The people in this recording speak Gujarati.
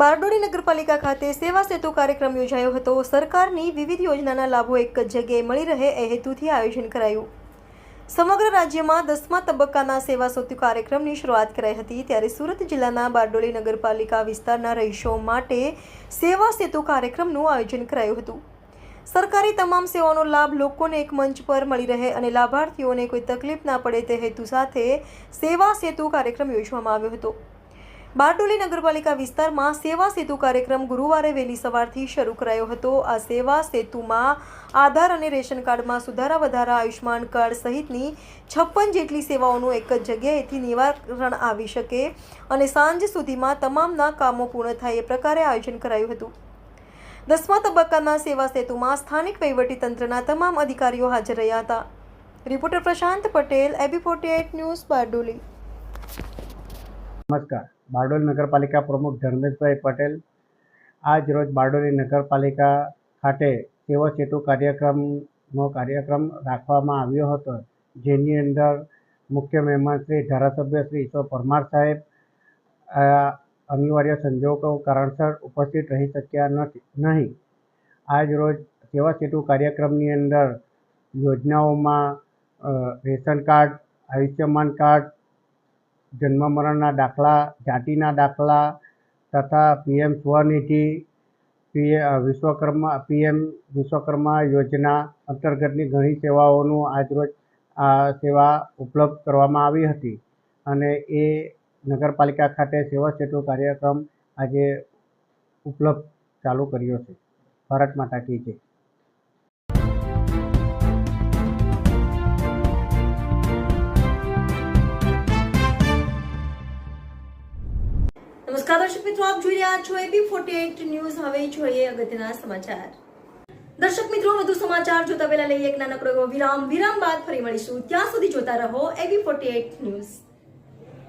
બારડોલી નગરપાલિકા ખાતે સેવા સેતુ કાર્યક્રમ યોજાયો હતો. સરકારની વિવિધ યોજનાના લાભો એક જ જગ્યાએ મળી રહે એ હેતુથી આયોજન કરાયું. સમગ્ર રાજ્યમાં દસમા તબક્કાના સેવા સેતુ કાર્યક્રમની શરૂઆત કરાઈ હતી. ત્યારે સુરત જિલ્લાના બારડોલી નગરપાલિકા વિસ્તારના રહીશો માટે સેવા સેતુ કાર્યક્રમનું આયોજન કરાયું હતું. સરકારી તમામ સેવાઓનો લાભ લોકોને એક મંચ પર મળી રહે અને લાભાર્થીઓને કોઈ તકલીફ ના પડે તે હેતુ સાથે સેવા સેતુ કાર્યક્રમ યોજવામાં આવ્યો હતો. બારડોલી નગરપાલિકા વિસ્તારમાં સેવા સેતુ કાર્યક્રમ ગુરુવારે વહેલી સવારથી શરૂ કરાયો હતો. આ સેવા સેતુમાં આધાર અને રેશન કાર્ડમાં સુધારા વધારા આયુષ્માન કાર્ડ સહિતની છપ્પન જેટલી સેવાઓનું એક જ જગ્યાએથી નિવારણ આવી શકે અને સાંજ સુધીમાં તમામના કામો પૂર્ણ થાય એ પ્રકારે આયોજન કરાયું હતું. દસમા તબક્કાના સેવા સેતુમાં સ્થાનિક વહીવટીતંત્રના તમામ અધિકારીઓ હાજર રહ્યા હતા. Reporter Prashant Patel, AB forty news, Bardoli. નમસ્કાર. બારડોલી નગરપાલિકા પ્રમુખ ધર્મેશભાઈ પટેલ આજ રોજ બારડોલી નગરપાલિકા ખાતે સેવા સેતુ કાર્યક્રમનો કાર્યક્રમ રાખવામાં આવ્યો હતો, જેની અંદર મુખ્ય મહેમાન શ્રી ધારાસભ્ય શ્રી ઈશ્વર પરમાર સાહેબ અનિવાર્ય સંજોગો કારણસર ઉપસ્થિત રહી શક્યા નથી, નહીં. આજ રોજ સેવા સેતુ કાર્યક્રમની અંદર યોજનાઓમાં રેશન કાર્ડ, આયુષ્યમાન કાર્ડ જન્મ મરણના દાખલા, જાતિના દાખલા તથા PM Svanidhi, PA Vishwakarma, PM Vishwakarma યોજના અંતર્ગતની ઘણી સેવાઓનું આજરોજ આ સેવા ઉપલબ્ધ કરવામાં આવી હતી અને એ નગરપાલિકા ખાતે સેવા સેતુ કાર્યક્રમ આજે ઉપલબ્ધ ચાલુ કર્યો છે. ભારત માતા કી જય. નમસ્કાર, દર્શક મિત્રો, આપ જોઈ રહ્યા છો એબી ફોર્ટી ન્યૂઝ. હવે જોઈએ અગત્યના સમાચાર. દર્શક મિત્રો, વધુ સમાચાર જોતા પહેલા લઈએ એક નાનકડો વિરામ. વિરામ બાદ ફરી મળીશું. ત્યાં સુધી જોતા રહો એબી ફોર્ટી ન્યૂઝ.